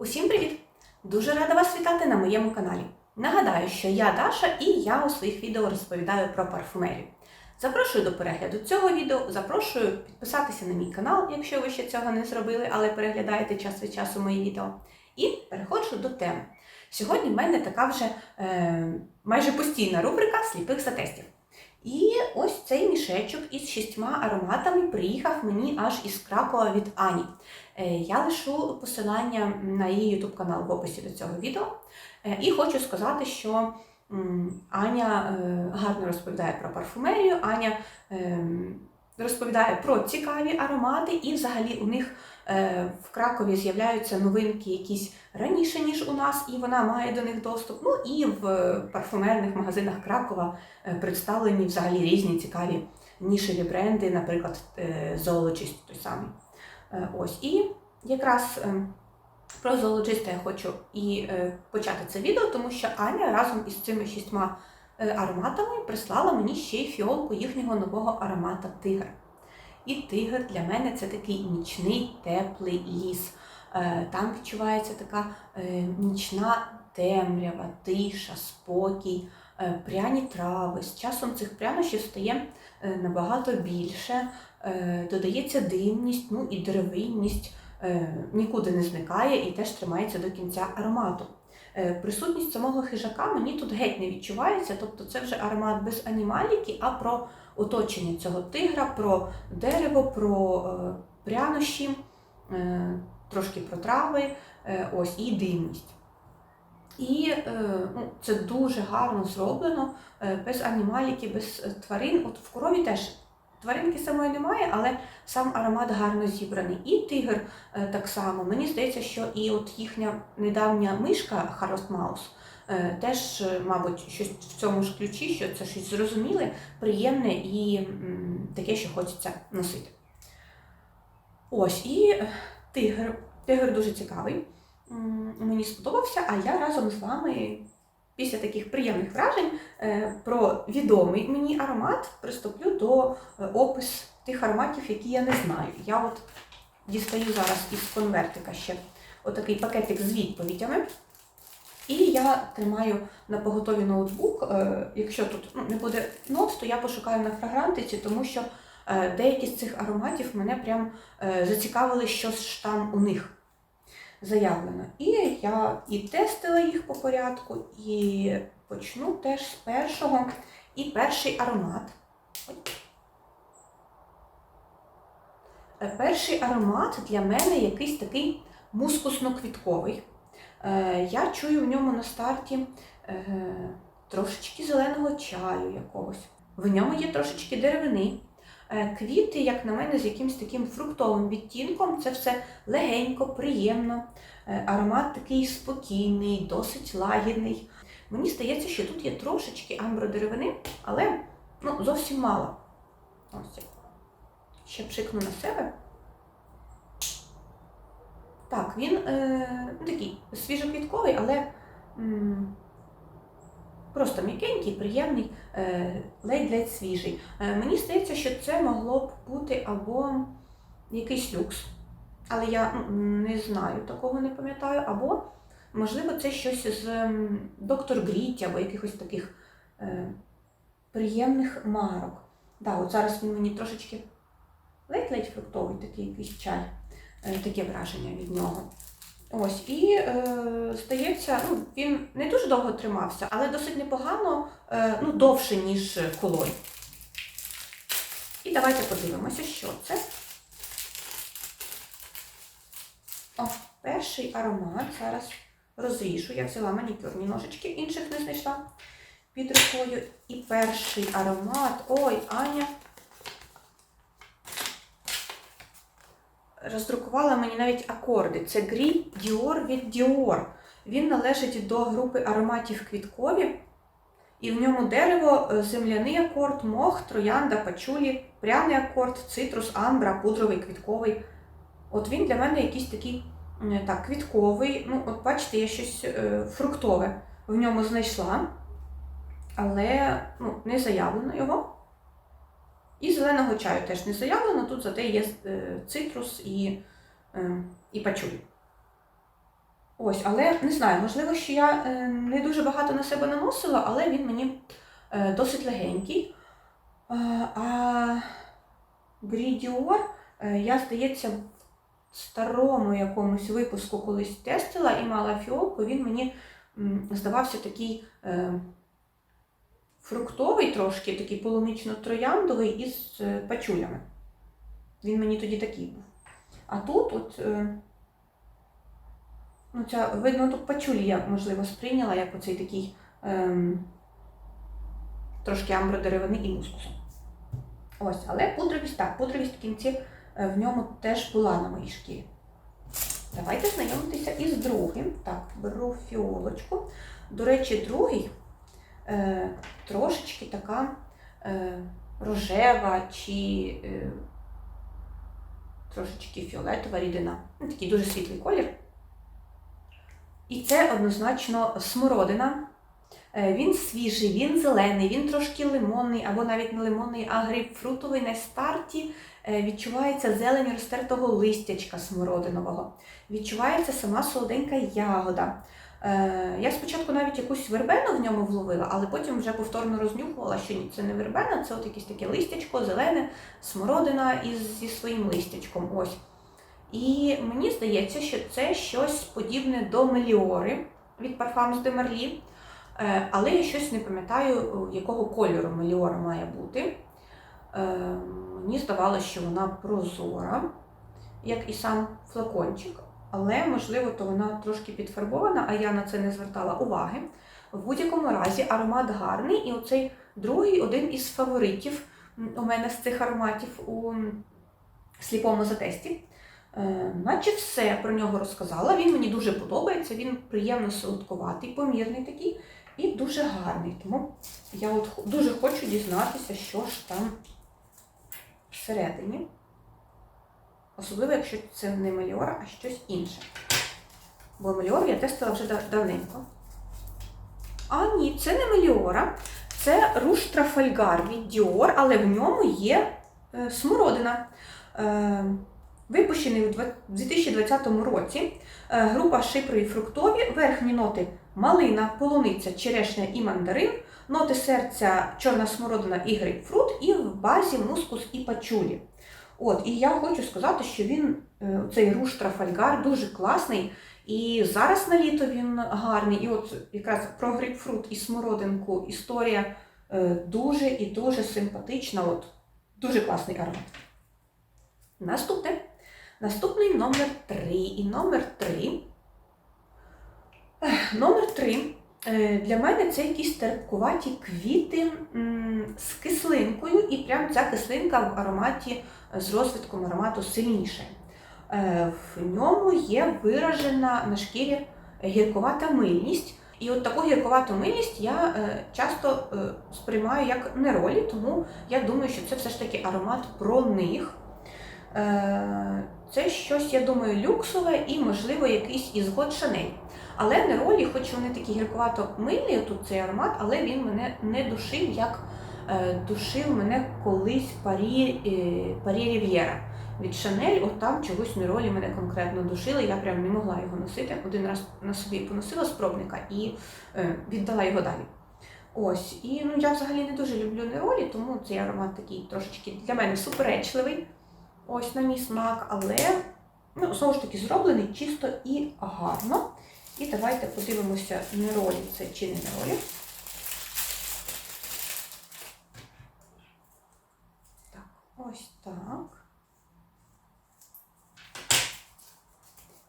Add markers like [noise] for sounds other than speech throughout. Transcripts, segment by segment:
Усім привіт! Дуже рада вас вітати на моєму каналі. Нагадаю, що я Даша і я у своїх відео розповідаю про парфумерію. Запрошую до перегляду цього відео, запрошую підписатися на мій канал, якщо ви ще цього не зробили, але переглядаєте час від часу мої відео. І переходжу до теми. Сьогодні в мене така вже е, майже постійна рубрика сліпих затестів. І ось цей мішечок із шістьма ароматами приїхав мені аж із Кракова від Ані. Е, Я лишу посилання на її YouTube канал в описі до цього відео. Е, І хочу сказати, що Аня е, гарно розповідає про парфумерію, Аня ем, розповідає про цікаві аромати, і взагалі у них е, в Кракові з'являються новинки якісь раніше, ніж у нас, і вона має до них доступ. Ну і в парфумерних магазинах Кракова е, представлені взагалі різні цікаві нішеві бренди, наприклад, е, Zoologist той самий. Ось і якраз про зоологіста я хочу і почати це відео, тому що Аня разом із цими шістьма ароматами прислала мені ще й фіолку їхнього нового аромата Тигр. І тигр для мене це такий нічний теплий ліс. Е, Там відчувається така е, нічна темрява, тиша, спокій, е, пряні трави. З часом цих прянощів стає е, набагато більше, е, додається димність, ну і деревинність е, нікуди не зникає і теж тримається до кінця аромату. Е, Присутність самого хижака мені тут геть не відчувається, тобто це вже аромат без анімаліки, а про оточення цього тигра, про дерево, про е, прянощі, е, трошки про трави, е, ось і димність. І е, ну, це дуже гарно зроблено, е, без анімаліки, без е, тварин. От в корові теж тваринки самої немає, але сам аромат гарно зібраний. І тигр е, так само. Мені здається, що і от їхня недавня мишка Харост Маус е, теж, е, мабуть, щось в цьому ж ключі, що це щось зрозуміле, приємне і таке, що хочеться носити. Ось і тигр. Тигр дуже цікавий. Мені сподобався, а я разом з вами після таких приємних вражень е, про відомий мені аромат приступлю до е, опис тих ароматів, які я не знаю. Я от дістаю зараз із конвертика ще отакий пакетик з відповідями. І я тримаю на поготові ноутбук. Е, Якщо тут ну, не буде нот, то я пошукаю на фрагрантиці, тому що деякі з цих ароматів мене прям зацікавили, що ж там у них заявлено. І я і тестила їх по порядку, і почну теж з першого. І перший аромат. Е, Перший аромат для мене якийсь такий мускусно-квітковий. Е, Я чую в ньому на старті е, трошечки зеленого чаю якогось. В ньому є трошечки деревини. Е, Квіти, як на мене, з якимось таким фруктовим відтінком. Це все легенько, приємно. Е, Аромат такий спокійний, досить лагідний. Мені здається, що тут є трошечки амбродеревини, але ну, зовсім мало. Ось ще пшикну на себе. Так, він е, такий свіжоквітковий, але м, просто м'якенький, приємний, е, ледь-ледь свіжий. Е, мені здається, що це могло б бути або якийсь люкс, але я не знаю, такого не пам'ятаю, або, можливо, це щось з доктор Гріті або якихось таких е, приємних марок. Да, от зараз він мені трошечки ледь-ледь фруктовий такий якийсь чай. Таке враження від нього. Ось, і е, здається, ну, він не дуже довго тримався, але досить непогано, е, ну, довше, ніж колой. І давайте подивимося, що це. О, перший аромат. Зараз розріжу. Я взяла манікюрні ножички, інших не знайшла під рукою. І перший аромат. Ой, Аня роздрукувала мені навіть акорди. Це Грі Діор від Dior. Він належить до групи ароматів квіткові, і в ньому дерево, е, земляний акорд, мох, троянда, пачулі, пряний акорд, цитрус, амбра, пудровий, квітковий. От він для мене якийсь такий так, квітковий. Ну, от бачите, я щось е, фруктове в ньому знайшла, але ну, не заявлено його. І зеленого чаю теж не заявлено, тут зате є е, цитрус і, е, і пачулі. Ось, але не знаю, можливо, що я е, не дуже багато на себе наносила, але він мені досить легенький. А Грідіор, я, здається, в старому якомусь випуску колись тестила і мала фіолку, він мені здавався такий фруктовий трошки, такий полунично-трояндовий із е, пачулями. Він мені тоді такий був. А тут, от, е, ну, ця, видно, тут пачулі я, можливо, сприйняла, як оцей такий ем, трошки амбродеревини і мускус. Ось, але пудровість, так, пудровість в кінці е, в ньому теж була на моїй шкірі. Давайте знайомитися із другим. Так, беру фіолочку. До речі, другий е, трошечки така е, рожева чи е, трошечки фіолетова рідина. Ну, такий дуже світлий колір. І це однозначно смородина. Е, Він свіжий, він зелений, він трошки лимонний, або навіть не лимонний, а грейпфрутовий на старті. Е, Відчувається зелень розтертого листячка смородинового. Відчувається сама солоденька ягода. Е, Я спочатку навіть якусь вербену в ньому вловила, але потім вже повторно рознюхувала, що ні, це не вербена, це от якесь таке листячко, зелене, смородина із, зі своїм листячком. Ось. І мені здається, що це щось подібне до меліори від Parfums de Marly. Е, Але я щось не пам'ятаю, якого кольору меліора має бути. Е, Мені здавалося, що вона прозора, як і сам флакончик, але, можливо, то вона трошки підфарбована, а я на це не звертала уваги. В будь-якому разі аромат гарний, і оцей другий один із фаворитів у мене з цих ароматів у сліпому затесті. Е, Наче все про нього розказала. Він мені дуже подобається, він приємно солодкуватий, помірний такий і дуже гарний. Тому я от дуже хочу дізнатися, що ж там всередині. Особливо, якщо це не меліора, а щось інше. Бо меліору я тестила вже давненько. А ні, це не меліора. Це руш Трафальгар від Dior, але в ньому є е, смородина. Е, випущений у 2020 році. Е, група шипри і фруктові, верхні ноти малина, полуниця, черешня і мандарин, ноти серця, чорна смородина і грейпфрут, і в базі мускус і пачулі. От, і я хочу сказати, що він, е, цей руш Трафальгар, дуже класний. І зараз на літо він гарний. І от якраз про грейпфрут і смородинку історія е, дуже і дуже симпатична. От, дуже класний аромат. Наступне. Наступний номер 3. І номер 3. Номер 3. Для мене це якісь терпкуваті квіти з кислинкою, і прям ця кислинка в ароматі е, з розвитком аромату сильніше. Е, В ньому є виражена на шкірі гіркувата мильність. І от таку гіркувату мильність я е, часто е, сприймаю як неролі, тому я думаю, що це все ж таки аромат про них. Це щось, я думаю, люксове і, можливо, якийсь із год Шанель. Але неролі, хоч вони такі гіркувато мильні, тут цей аромат, але він мене не душив, як е, душив мене колись Парі, е, Парі Рів'єра. Від Шанель, от там чогось неролі мене конкретно душили, я прям не могла його носити. Один раз на собі поносила з пробника і е, віддала його далі. Ось, і ну я взагалі не дуже люблю неролі, тому цей аромат такий трошечки для мене суперечливий. Ось на мій смак, але ну, знову ж таки зроблений чисто і гарно. І давайте подивимося, неролі це чи не неролі. Так, ось так.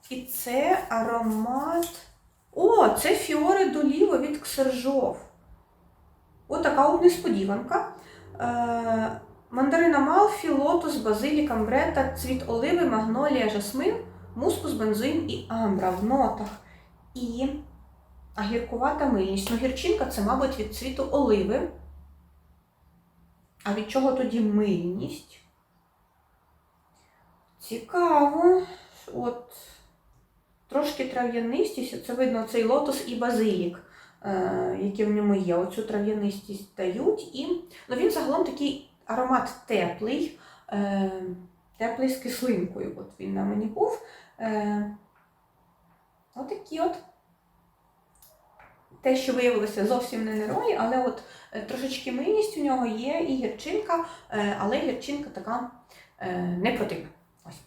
І це аромат. О, це Фіоре Доліво від Ксержов. Отака от несподіванка. Мандарина Малфі, лотос, базилік, амбрета, цвіт оливи, магнолія, жасмин, мускус, бензин і амбра в нотах. І а гіркувата мильність. Ну, гірчинка це, мабуть, від цвіту оливи. А від чого тоді мильність? Цікаво. От трошки трав'янистість, це видно цей лотос і базилік, е, які в ньому є. Оцю трав'янистість дають. І ну, він загалом такий аромат теплий, е, теплий з кислинкою. От він на мені був. Е, Отакі от. Те, що виявилося зовсім не неролі, але от е, трошечки мильність у нього є і гірчинка, е, але гірчинка така е, не. Ось.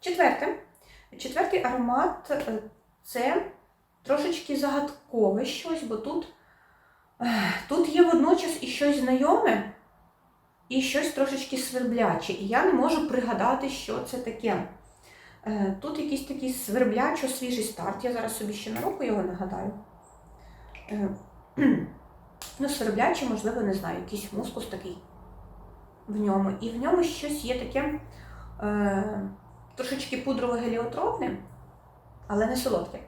Четверте. Четвертий аромат це трошечки загадкове щось, бо тут, тут є водночас і щось знайоме, і щось трошечки свербляче. І я не можу пригадати, що це таке. Е, Тут якийсь такий сверблячо свіжий старт. Я зараз собі ще на руку його нагадаю. Е, [clears throat] Ну, сверблячий, можливо, не знаю, якийсь мускус такий в ньому. І в ньому щось є таке е, трошечки пудрово-геліотропне, але не солодке.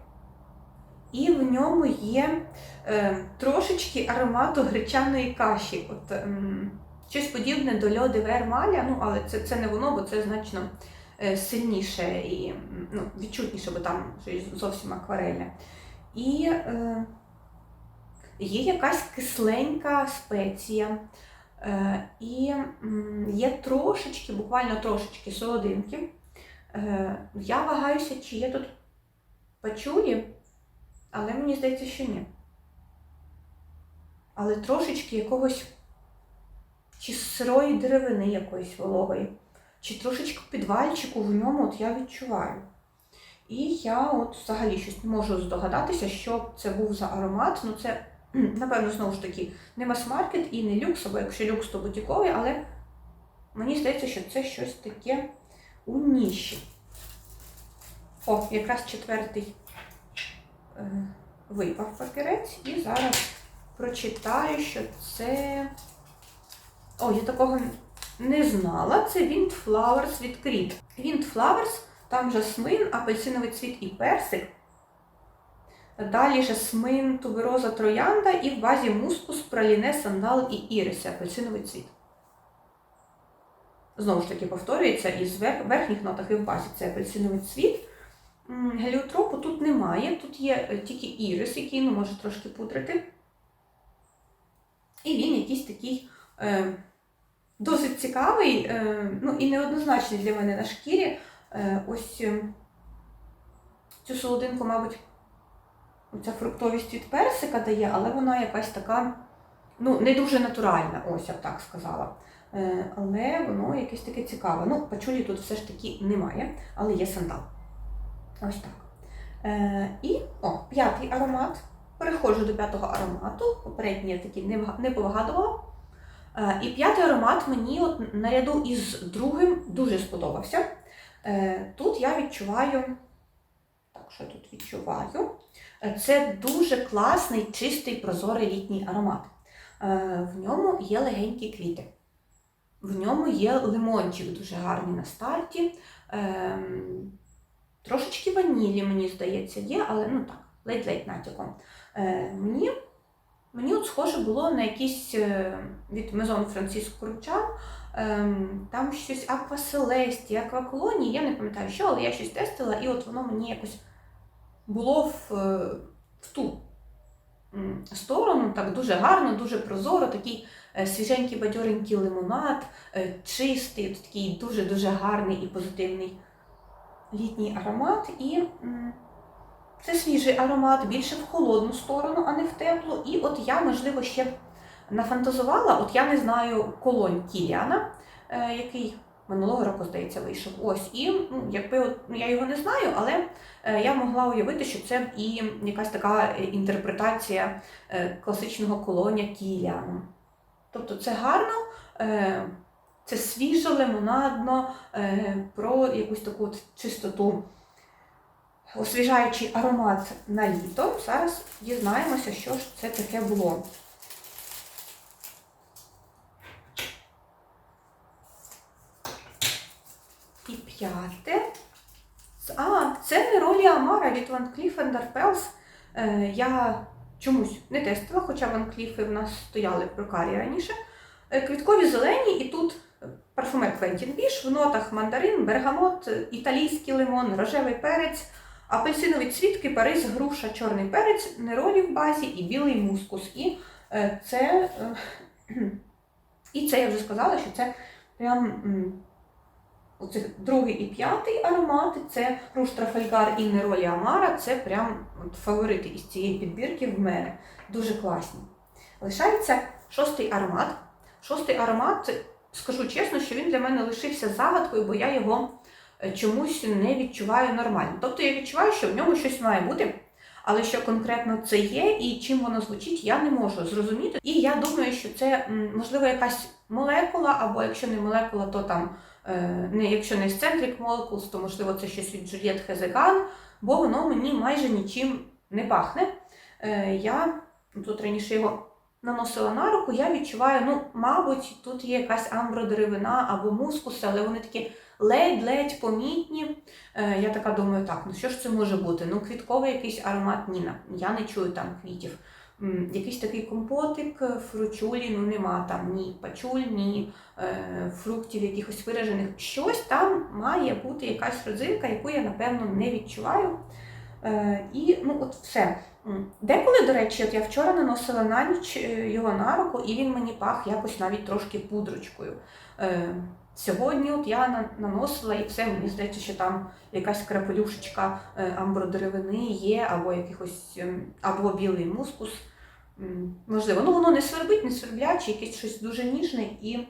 І в ньому є е, трошечки аромату гречаної каші. От, ем, щось подібне до льоди вермаля, ну, але це, це не воно, бо це значно е, сильніше і ну, відчутніше, бо там зовсім акварельне. І е, є якась кисленька спеція, е, і є трошечки, буквально трошечки солодинки. Е, я вагаюся, чи є тут пачулі, але мені здається, що ні. Але трошечки якогось чи сирої деревини якоїсь вологої, чи трошечки підвальчику в ньому от я відчуваю. І я от взагалі щось не можу здогадатися, що це був за аромат. Ну це, напевно, знову ж таки, не мас-маркет і не люкс, або якщо люкс, то бутіковий, але мені здається, що це щось таке у ніші. О, якраз четвертий е, випав папірець, і зараз прочитаю, що це. О, я такого не знала. Це Windflowers від Creed. Windflowers, там жасмин, апельсиновий цвіт і персик. Далі жасмин, тубероза, троянда і в базі мускус, праліне, сандал і іриси, апельсиновий цвіт. Знову ж таки, повторюється, із вер- верхніх нотах і в базі це апельсиновий цвіт. Геліотропу тут немає, тут є е, тільки ірис, який ну, може трошки пудрити. І він якийсь такий досить цікавий, е, ну і неоднозначний для мене на шкірі. Е, ось е, цю солодинку, мабуть, ця фруктовість від персика дає, але вона якась така, ну, не дуже натуральна, ось я б так сказала. Е, але воно якесь таке цікаве. Ну, пачулі тут все ж таки немає, але є сандал. Ось так. Е, і о, п'ятий аромат. Переходжу до п'ятого аромату. Попередній я такий не. Е, і п'ятий аромат мені от наряду із другим дуже сподобався. Е, тут я відчуваю. Так, що тут відчуваю? Е, Це дуже класний, чистий, прозорий літній аромат. Е, В ньому є легенькі квіти. В ньому є лимончик дуже гарний на старті. Ем, Трошечки ванілі, мені здається, є, але ну так, ледь-ледь натяком. Е, мені, мені от схоже було на якийсь е, від Мезон Франциско Кручан, е, там щось Аква Селесті, Аква Колонії, я не пам'ятаю що, але я щось тестила, і от воно мені якось було в, е, в ту сторону, так дуже гарно, дуже прозоро, такий е, свіженький бадьоренький лимонад, чистий, такий дуже-дуже гарний і позитивний літній аромат, і це свіжий аромат, більше в холодну сторону, а не в теплу. І от я, можливо, ще нафантазувала, от я не знаю колонь Кіліана, е, який минулого року, здається, вийшов. Ось, і ну, якби от, ну, я його не знаю, але е, я могла уявити, що це і якась така інтерпретація е, класичного колоня Кіліану. Тобто це гарно. Це свіжо, лимонадно, про якусь таку от чистоту, освіжаючий аромат на літо. Зараз дізнаємося, що ж це таке було. І п'яте. А, це не ролі Амара від Van Cleef Arpels. Е, я чомусь не тестила, хоча Van Cleef в нас стояли в прокарі раніше. Е, Квіткові зелені, і тут парфумер Квентін Біш, в нотах мандарин, бергамот, італійський лимон, рожевий перець, апельсинові цвіт, кипарис, груша, чорний перець, неролі в базі і білий мускус. І е, це, е, [clears throat] і це я вже сказала, що це прям оцих другий і п'ятий аромати це Руш Трафальгар і Неролі Амара. Це прям фаворити із цієї підбірки в мене. Дуже класні. Лишається шостий аромат. Шостий аромат, скажу чесно, що він для мене лишився загадкою, бо я його чомусь не відчуваю нормально. Тобто я відчуваю, що в ньому щось має бути, але що конкретно це є і чим воно звучить, я не можу зрозуміти. І я думаю, що це можливо якась молекула, або якщо не молекула, то там е, не якщо не Eccentric Molecules, то можливо це щось від Juliet Хезеган, бо воно мені майже нічим не пахне. Е, Я тут раніше його наносила на руку, я відчуваю, ну, мабуть, тут є якась амбродеревина або мускуси, але вони такі ледь-ледь помітні. Е, Я така думаю, так, ну що ж це може бути? Ну, квітковий якийсь аромат Ніна. Я не чую там квітів. Якийсь такий компотик, е, фручулі, ну нема там ні пачуль, ні е, фруктів якихось виражених. Щось там має бути якась родзинка, яку я, напевно, не відчуваю. Е, і ну, от все. Деколи, до речі, от я вчора наносила на ніч е, його на руку, і він мені пах якось навіть трошки пудрочкою. Е, Сьогодні от я наносила і все, мені здається, що там якась крапелюшечка амбродеревини є, або якихось, ем, або білий мускус. Можливо, ну воно не свербить, не свербляче, якесь щось дуже ніжне і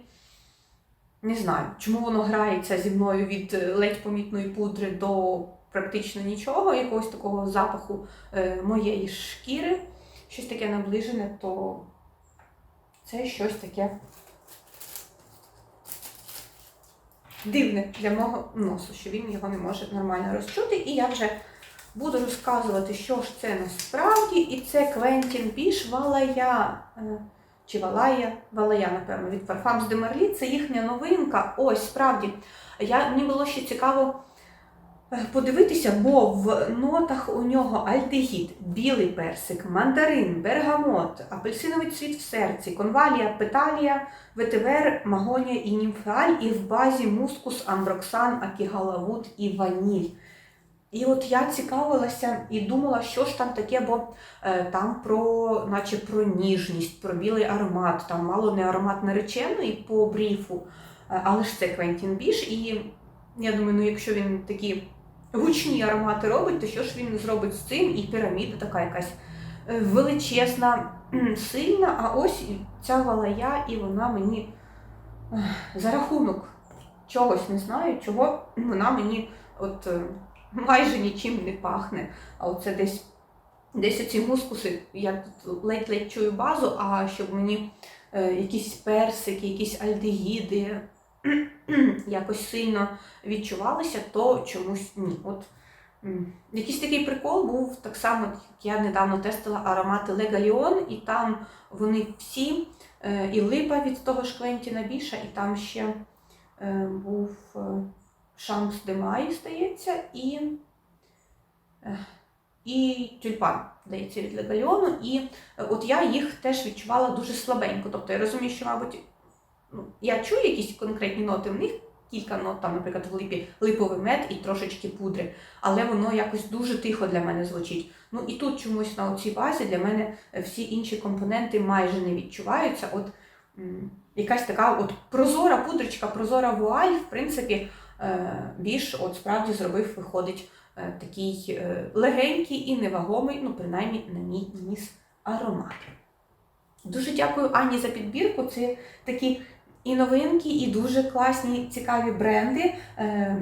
не знаю, чому воно грається зі мною від ледь помітної пудри до практично нічого, якогось такого запаху е, моєї шкіри, щось таке наближене, то це щось таке дивне для мого носу, що він його не може нормально розчути. І я вже буду розказувати, що ж це насправді. І це Квентін Біш Валая. е, Чи Валая, Валая, напевно, від Parfums de Marly. Це їхня новинка. Ось, справді. Я, мені було ще цікаво подивитися, бо в нотах у нього альдегід, білий персик, мандарин, бергамот, апельсиновий цвіт в серці, конвалія, петалія, ветивер, магонія і німфеаль, і в базі мускус, амброксан, акігалавут і ваніль. І от я цікавилася і думала, що ж там таке, бо е, там про, наче про ніжність, про білий аромат, там мало не аромат нареченої по бріфу, е, але ж це Квентін Біш. І я думаю, ну якщо він такі гучні аромати робить, то що ж він зробить з цим? І піраміда така якась е, величезна, сильна, а ось ця валая, і вона мені за рахунок чогось не знаю, чого вона мені от е, майже нічим не пахне. А оце десь десь оці мускуси, я тут ледь-ледь чую базу, а щоб мені е, якісь персики, якісь альдегіди [clears throat] якось сильно відчувалися, то чомусь ні. От якийсь такий прикол був так само, як я недавно тестила аромати Легаліон, і там вони всі, е, і липа від того ж Квентіна Біша, і там ще е, був е, Шамс де здається, і, і тюльпан, здається, від Легаліону. І от я їх теж відчувала дуже слабенько. Тобто я розумію, що, мабуть, ну, я чую якісь конкретні ноти, в них кілька нот, там, наприклад, в липі липовий мед і трошечки пудри, але воно якось дуже тихо для мене звучить. Ну і тут чомусь на цій базі для мене е, всі інші компоненти майже не відчуваються. От м, якась така от прозора пудрочка, прозора вуаль, в принципі, е, більш от справді зробив, виходить е, такий е, легенький і невагомий, ну, принаймні, на мій ніс аромат. Дуже дякую Ані за підбірку. Це такі і новинки, і дуже класні, цікаві бренди. Е,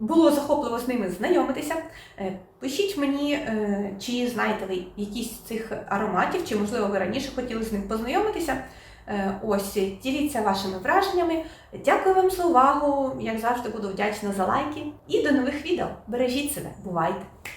Було захопливо з ними знайомитися. Е, Пишіть мені, е, чи знаєте ви якісь цих ароматів, чи, можливо, ви раніше хотіли з ним познайомитися. Ось, діліться вашими враженнями. Дякую вам за увагу. Як завжди, буду вдячна за лайки. І до нових відео. Бережіть себе, бувайте!